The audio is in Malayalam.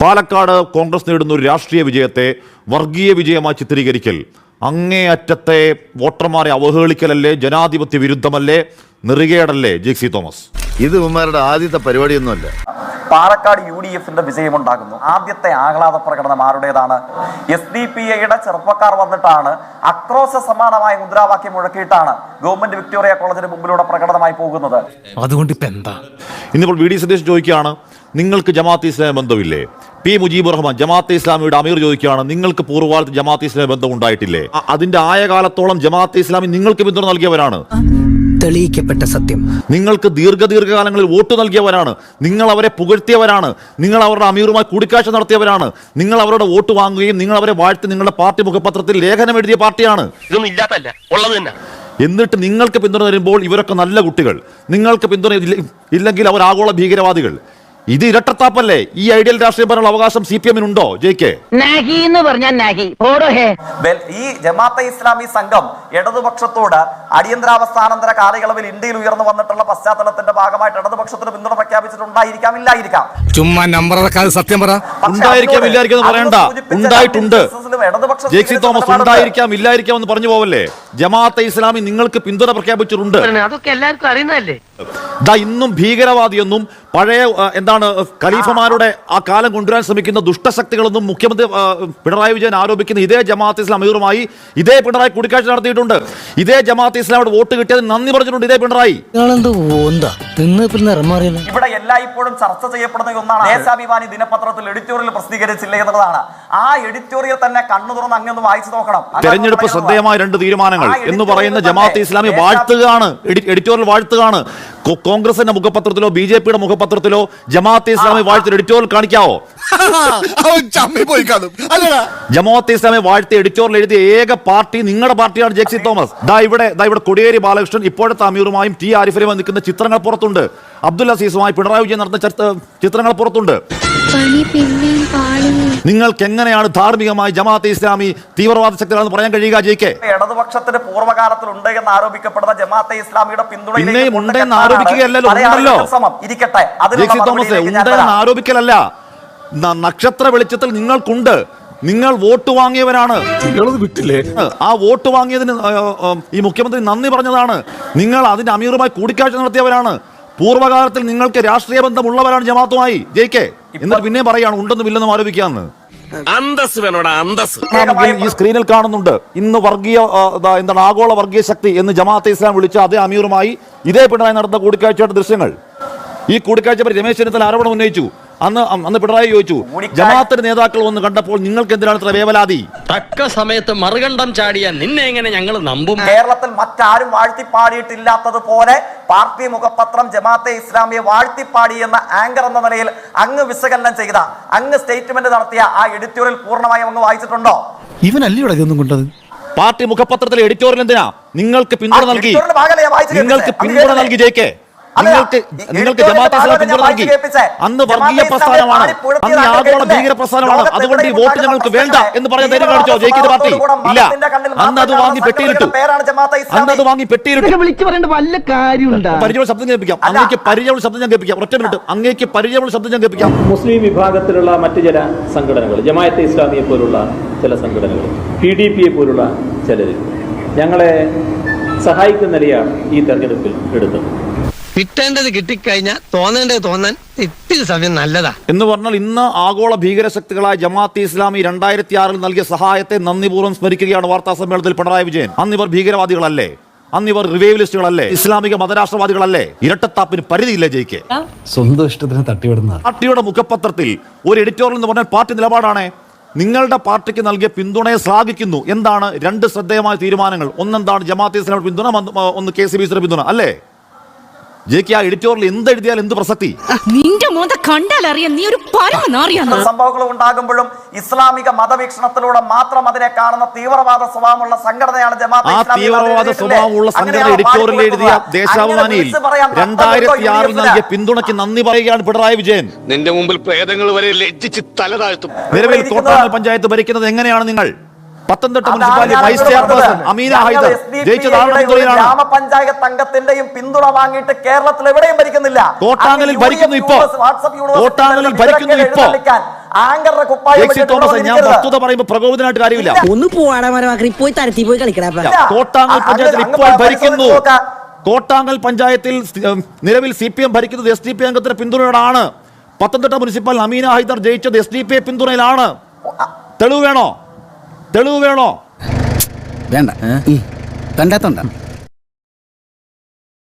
പാലക്കാട് കോൺഗ്രസ് നേടുന്ന ഒരു രാഷ്ട്രീയ വിജയത്തെ വർഗീയ വിജയമായി ചിത്രീകരിക്കൽ. അങ്ങേയറ്റത്തെ വോട്ടർമാരെ അവഹേളിക്കലല്ലേ ജനാധിപത്യ വിരുദ്ധമല്ലേ നെറുകേടല്ലേ ജെക്സി തോമസ്? ഇത് ഉമ്മാരുടെ ആദ്യത്തെ പരിപാടിയൊന്നുമല്ല. പാലക്കാട് യു ഡി എഫിന്റെ വിജയമുണ്ടാകുന്നു. ആദ്യത്തെ ആഹ്ലാദ പ്രകടനം ആരുടേതാണ്? എസ് ഡി പി ഐയുടെ ചെറുപ്പക്കാർ വന്നിട്ടാണ് അക്രോശ സമാനമായ മുദ്രാവാക്യം മുഴക്കിയിട്ടാണ് ഗവൺമെന്റ് വിക്ടോറിയ കോളേജിന് മുമ്പിലൂടെ പ്രകടനമായി പോകുന്നത്. അതുകൊണ്ട് ഇപ്പൊ എന്താ? ഇന്നിപ്പോൾ വി ഡി സതീഷ് ചോദിക്കുകയാണ് നിങ്ങൾക്ക് ജമാഅത്ത് ഇസ്ലാമി ബന്ധമില്ലേ? പി മുജീബ് റഹ്മാൻ ജമാഅത്തെ ഇസ്ലാമിയുടെ അമീർ ചോദിക്കുകയാണ് നിങ്ങൾക്ക് പൂർവകാലത്ത് ജമാഅത്ത് ഇസ്ലാമി ബന്ധം ഉണ്ടായിട്ടില്ലേ? അ- അതിന്റെ ആയ കാലത്തോളം ജമാഅത്തെ ഇസ്ലാമി നിങ്ങൾക്ക് പിന്തുണ നൽകിയവരാണ്. തെളിയിക്കപ്പെട്ട സത്യം. നിങ്ങൾക്ക് ദീർഘ ദീർഘകാലങ്ങളിൽ വോട്ട് നൽകിയവരാണ്. നിങ്ങൾ അവരെ പുകഴ്ത്തിയവരാണ്. നിങ്ങൾ അവരുടെ അമീറുമായി കൂടിക്കാഴ്ച നടത്തിയവരാണ്. നിങ്ങൾ അവരുടെ വോട്ട് വാങ്ങുകയും നിങ്ങൾ അവരെ വാഴ്ത്തി നിങ്ങളുടെ പാർട്ടി മുഖപത്രത്തിൽ ലേഖനം എഴുതിയ പാർട്ടിയാണ്. ഇതൊന്നും ഇല്ലാത്തല്ല ഉള്ളത് തന്നെ. എന്നിട്ട് നിങ്ങൾക്ക് പിന്തുണ തരുമ്പോൾ ഇവരൊക്കെ നല്ല കുട്ടികൾ. നിങ്ങൾക്ക് പിന്തുണ ഇല്ലെങ്കിൽ അവർ ആഗോള ഭീകരവാദികൾ. ഇത് ഇരട്ടത്താപ്പല്ലേ? ഈ ഐഡിയൽ രാഷ്ട്രീയം പറയാനുള്ള അവകാശം സി പി എമ്മിനുണ്ടോ? ജെ കെ എന്ന് പറഞ്ഞാൽ നാഹി. ഓടോ ഹേ. ഈ ജമാഅത്തെ ഇസ്ലാമി സംഘം ഇടതുപക്ഷത്തോട് അടിയന്തരാവസ്ഥാനന്തര കാലയളവിൽ ഇന്ത്യയിൽ ഉയർന്നു വന്നിട്ടുള്ള പശ്ചാത്തലത്തിന്റെ ഭാഗമായിട്ട് ഇടതുപക്ഷത്തിന് പിന്തുണ പ്രഖ്യാപിച്ചിട്ടുണ്ടായിരിക്കാം ഇല്ലായിരിക്കാം. ചുമ്മാ നമ്പർ സത്യം പറ. ഉണ്ടായിരിക്കാം ഇല്ലായിരിക്കും എന്ന് പറയണ്ട. ഉണ്ടായിട്ടുണ്ട്. ജെ തോമസ് ഉണ്ടായിരിക്കാം ഇല്ലായിരിക്കാം എന്ന് പറഞ്ഞു പോവല്ലേ? ജമാഅത്തെ ഇസ്ലാമി നിങ്ങൾക്ക് പിന്തുണ പ്രഖ്യാപിച്ചിട്ടുണ്ട്. അതൊക്കെ എല്ലാവർക്കും അറിയുന്നതല്ലേ? ദാ ഇന്നും ഭീകരവാദിയെന്നും പഴയ എന്താണ് ഖലീഫമാരുടെ ആ കാലം കൊണ്ടുവരാൻ ശ്രമിക്കുന്ന ദുഷ്ടശക്തികളെന്നും മുഖ്യമന്ത്രി പിണറായി വിജയൻ ആരോപിക്കുന്ന ഇതേ ജമാഅത്ത് ഇസ്ലാം അമീറുമായി ഇതേ പിണറായി കൂടിക്കാഴ്ച നടത്തിയിട്ടുണ്ട്. ഇതേ ജമാഅത്ത് ഇസ്ലാമിയുടെ വോട്ട് കിട്ടിയത് നന്ദി പറഞ്ഞിട്ടുണ്ട് ഇതേ പിണറായി. ഇവിടെ എല്ലായ്പ്പോഴും ചർച്ച ചെയ്യപ്പെടുന്ന ഒന്നാണ്. ദേശാഭിമാനി ദിനപത്രത്തിൽ എഡിറ്റോറിയൽ പ്രസിദ്ധീകരിച്ചില്ല എന്നുള്ളതാണ്. ആ എഡിറ്റോറിയൽ തന്നെ കണ്ണു തുറന്ന് അങ്ങൊന്ന് വായിച്ചു നോക്കണം. തെരഞ്ഞെടുപ്പ് ശ്രദ്ധേയമായ രണ്ട് തീരുമാനങ്ങൾ എന്ന് പറയുന്ന ജമാഅത്ത് ഇസ്ലാമി വാഴ്ത്തുകയാണ് എഡിറ്റോറിയൽ വാഴ്ത്തുകയാണ്. കോൺഗ്രസിന്റെ മുഖപത്രത്തിലോ ബി ജെ പിയുടെ മുഖപത്രത്തിലോ ജമാഅത്ത് ഇസ്ലാമി വാഴ്ത്തി എഡിറ്റോറിയൽ കാണിക്കാവോ? ജമാഅത്ത് ഇസ്ലാമി വാഴ്ത്തി എഡിറ്റോറിയൽ എഴുതിയ ഏക പാർട്ടി നിങ്ങളുടെ പാർട്ടിയാണ് ജെക്സി തോമസ്. ദാ ഇവിടെ ദാ ഇവിടെ കൊടിയേരി ബാലകൃഷ്ണൻ ഇപ്പോഴത്തെ അമീറുമായും ടി ആരിഫലുമായി നിൽക്കുന്ന ചിത്രങ്ങൾ പുറത്തുണ്ട്. അബ്ദുൽ അസീസുമായി പിണറായി വിജയൻ നടന്ന ചിത്രങ്ങൾ പുറത്തുണ്ട്. നിങ്ങൾക്ക് എങ്ങനെയാണ് ധാർമ്മികമായി ജമാഅത്തെ ഇസ്ലാമി തീവ്രവാദ ശക്തികളാണെന്ന് പറയാൻ കഴിയുക ജെ കെ? ഇടതുപക്ഷത്തിന് പൂർവകാലത്തിൽ ഉണ്ട് എന്ന് ആരോപിക്കപ്പെടുന്ന ജമാഅത്തെ ഇസ്ലാമിയുടെ പിന്തുണയും ഉണ്ടെന്ന് ആരോപിക്കുകയല്ലോ ഉണ്ടല്ലോ. ഇരിക്കട്ടെ. തോമസ് ഉണ്ടെന്ന് ആരോപിക്കലല്ല. നക്ഷത്ര വെളിച്ചത്തിൽ നിങ്ങൾക്കുണ്ട്. നിങ്ങൾ വോട്ട് വാങ്ങിയവരാണ്. വിട്ടില്ലേ? ആ വോട്ട് വാങ്ങിയതിന് ഈ മുഖ്യമന്ത്രി നന്ദി പറഞ്ഞതാണ്. നിങ്ങൾ അതിന്റെ അമീറുമായി കൂടിക്കാഴ്ച നടത്തിയവരാണ്. പൂർവകാലത്തിൽ നിങ്ങൾക്ക് രാഷ്ട്രീയ ബന്ധമുള്ളവരാണ് ജമാത്തുമായി ജയിക്കെ എന്നിട്ട് പിന്നെ പറയാണ് ഉണ്ടെന്നും ഇല്ലെന്നും ആരോപിക്കാന്ന്. അന്തസ് വേണോടാ അന്തസ് ഈ സ്ക്രീനിൽ കാണുന്നുണ്ട് ഇന്ന് വർഗീയ എന്താണ് ആഗോള വർഗീയ ശക്തി എന്ന് ജമാഅത്തെ ഇസ്ലാം വിളിച്ച അതേ അമീറുമായി ഇതേ പിണറായി നടന്ന കൂടിക്കാഴ്ചയുടെ ദൃശ്യങ്ങൾ. ഈ കൂടിക്കാഴ്ച പറ്റി രമേശ് ചെന്നിത്തല ആരോപണം ഉന്നയിച്ചു. അന്ന് അന്ന് പിണറായി ചോദിച്ചു ജമാഅത്തിന്റെ നേതാക്കൾ വന്ന് കണ്ടപ്പോൾ നിങ്ങൾക്ക് എന്തിനാണ് ഇത്ര വേവലാതി? തക്ക സമയത്ത് മറുകണ്ഠം ചാടിയ നിന്നെ എങ്ങനെ ഞങ്ങൾ നമ്പും? കേരളത്തിൽ മറ്റാരും വാഴ്ത്തിപ്പാടിയിട്ടില്ലാത്തതുപോലെ പാർട്ടി മുഖപത്രം ജമാഅത്തെ ഇസ്ലാമിയെ വാഴ്ത്തിപ്പാടി എന്ന ആങ്കർ എന്ന നിലയിൽ അങ്ങ് വിശകലനം ചെയ്ത അങ്ങ് സ്റ്റേറ്റ്മെന്റ് നടത്തിയ ആ എഡിറ്റോറിയൽ പൂർണമായും അങ്ങ് വായിച്ചിട്ടുണ്ടോ? ഇവനല്ലേ ഇവിടെ ഇതൊന്നും കൊണ്ടത്? പാർട്ടി മുഖപത്രത്തിലെ എഡിറ്റോറിയൽ എന്തിനാ? നിങ്ങൾക്ക് പിന്തുണ നൽകി. നിങ്ങൾക്ക് പിന്തുണ നൽകി ജയിക്കെ. നിങ്ങൾക്ക് നിങ്ങൾക്ക് ജമാഅത്ത് ഇസ്ലാം പിന്തുണ നൽകി അന്ന് വർഗീയ പ്രസ്ഥാനമാണ്. അന്ന് ആഗോള ഭീകര പ്രസ്ഥാനമാണ്. അതുകൊണ്ട് ഈ വോട്ട് ഞങ്ങൾക്ക് വേണ്ട എന്ന് പറഞ്ഞ ധൈര്യം കാണിച്ചോ? ജയിക്കുന്ന പാർട്ടി? ഇല്ല. അന്ന് അത് വാങ്ങി പെട്ടിയിലിട്ടു. അന്ന് അത് വാങ്ങി പെട്ടിയിലിട്ടു. പരിചയമുള്ള ശബ്ദം കേൾപ്പിക്കാം. അങ്ങേക്ക് പരിചയമുള്ള ശബ്ദം ഞാൻ കേൾപ്പിക്കാം. ഒറ്റ മിനിറ്റ്. അങ്ങേക്ക് പരിചയമുള്ള ശബ്ദം ഞാൻ കേൾപ്പിക്കാം. മുസ്ലിം വിഭാഗത്തിലുള്ള മറ്റു ചില സംഘടനകൾ ജമാഅത്തെ ഇസ്ലാമിയെ പോലുള്ള ചില സംഘടനകൾ പി ഡി പിയെ പോലുള്ള ചിലർ ഞങ്ങളെ സഹായിക്കുന്ന നിലയാണ് ഈ തെരഞ്ഞെടുപ്പിൽ എടുത്തത്. കിട്ടേണ്ടത് കിട്ടിക്കഴിഞ്ഞാൽ തോന്നേണ്ടത് തോന്നാൻ ഇത്തിരി സമയം നല്ലതാ. എന്ന് പറഞ്ഞാൽ ഇന്ന് ആഗോള ഭീകര ശക്തികളായ ജമാഅത്തെ ഇസ്ലാമി രണ്ടായിരത്തി ആറിൽ നൽകിയ സഹായത്തെ നന്ദിപൂർവം സ്മരിക്കുകയാണ് വാർത്താ സമ്മേളനത്തിൽ പിണറായി വിജയൻ. അന്ന് ഇവർ ഭീകരവാദികളല്ലേ? അന്ന് ഇവർ റിവൈവലിസ്റ്റുകളല്ലേ? ഇസ്ലാമിക മതരാഷ്ട്രവാദികളല്ലേ? ഇരട്ടത്താപ്പിന് പരിധിയില്ലേ ജയിക്കെ? സ്വന്തം ഇഷ്ടത്തിന് തട്ടിവിടുന്ന പാർട്ടിയുടെ മുഖപത്രത്തിൽ ഒരു എഡിറ്റോറിയൽ എന്ന് പറഞ്ഞാൽ പാർട്ടി നിലപാടാണ്. നിങ്ങളുടെ പാർട്ടിക്ക് നൽകിയ പിന്തുണയെ ശ്ലാഘിക്കുന്നു. എന്താണ് രണ്ട് ശ്രദ്ധേയമായ തീരുമാനങ്ങൾ? ഒന്നെന്താണ് ജമാഅത്ത് ഇസ്ലാമിയുടെ പിന്തുണ? ഒന്ന് കെ സി ബി സിയുടെ പിന്തുണ അല്ലേ? ജെ കെ ആ എഡിറ്റോറിയൽ എന്ത് എഴുതിയാൽ എന്ത് പ്രസക്തി? നിന്റെ മോന്ത കണ്ടാലറിയാം നീ ഒരു പരമനാറിയാന്ന് സംഭവങ്ങൾ ഉണ്ടാകുമ്പോഴും ഇസ്ലാമിക മതവീക്ഷണത്തിലൂടെ മാത്രം അതിനെ കാണുന്ന തീവ്രവാദ സ്വഭാവമുള്ള സംഘടനയാണ് ജമാഅത്തെ ആ ഇസ്ലാമി എന്ന് തീവ്രവാദ? സ്വഭാവമുള്ള സംഘടന അങ്ങനെയാണ് എഡിറ്റോറിയൽ എഴുതിയ പാടിക്കൊടുക്കുക. ദേശാഭിമാനിയിൽ അങ്ങനെ വിളിച്ച് പറയാൻ രണ്ടായിരത്തി ആറിൽ നൽകിയ പിന്തുണയ്ക്ക് നന്ദി പറയുകയാണ് പിണറായി വിജയൻ. നിന്റെ മുമ്പിൽ പ്രേതങ്ങൾ വരെ ലജ്ജിച്ച് തല താഴ്ത്തും. നിലവിൽ കോട്ടാങ്ങൽ പഞ്ചായത്ത് ഭരിക്കുന്നത് എങ്ങനെയാണ് നിങ്ങൾ? Pathanamthitta municipality vice chairperson Ameena Haider ജയിച്ചത് ഗ്രാമപഞ്ചായത്ത് അംഗത്തിന്റെയും പിന്തുണ വാങ്ങിയിട്ട് കേരളത്തിൽ എവിടെയും ഭരിക്കുന്നില്ല. കോട്ടാങ്ങലിൽ ഭരിക്കുന്നു ഇപ്പോ. കോട്ടാങ്ങലിൽ ഭരിക്കുന്നു ഇപ്പോ. ആങ്കറുടെ കുപ്പായം ജെ തോമസ് ഞാൻ വസ്തുത പറയുമ്പോൾ പ്രകോപിതനായിട്ട് കാര്യമില്ല. ഒന്ന് പോവാടാ പോയി തരത്തി പോയി കളിക്കടാ. കോട്ടാങ്ങൽ പഞ്ചായത്തിൽ ഇപ്പോൾ ഭരിക്കുന്നു. നോക്കാം. പഞ്ചായത്തിൽ നിലവിൽ സി പി എം ഭരിക്കുന്നത് എസ് ഡി പി അംഗത്തിന്റെ പിന്തുണയോടാണ്. പത്തനംതിട്ട മുനിസിപ്പൽ അമീന ഹൈദർ ജയിച്ചത് എസ് ഡി പി എ പിന്തുണയിലാണ്. തെളിവ് വേണോ? തെളിവ് വേണോ? വേണ്ട. കണ്ടാത്തോണ്ട.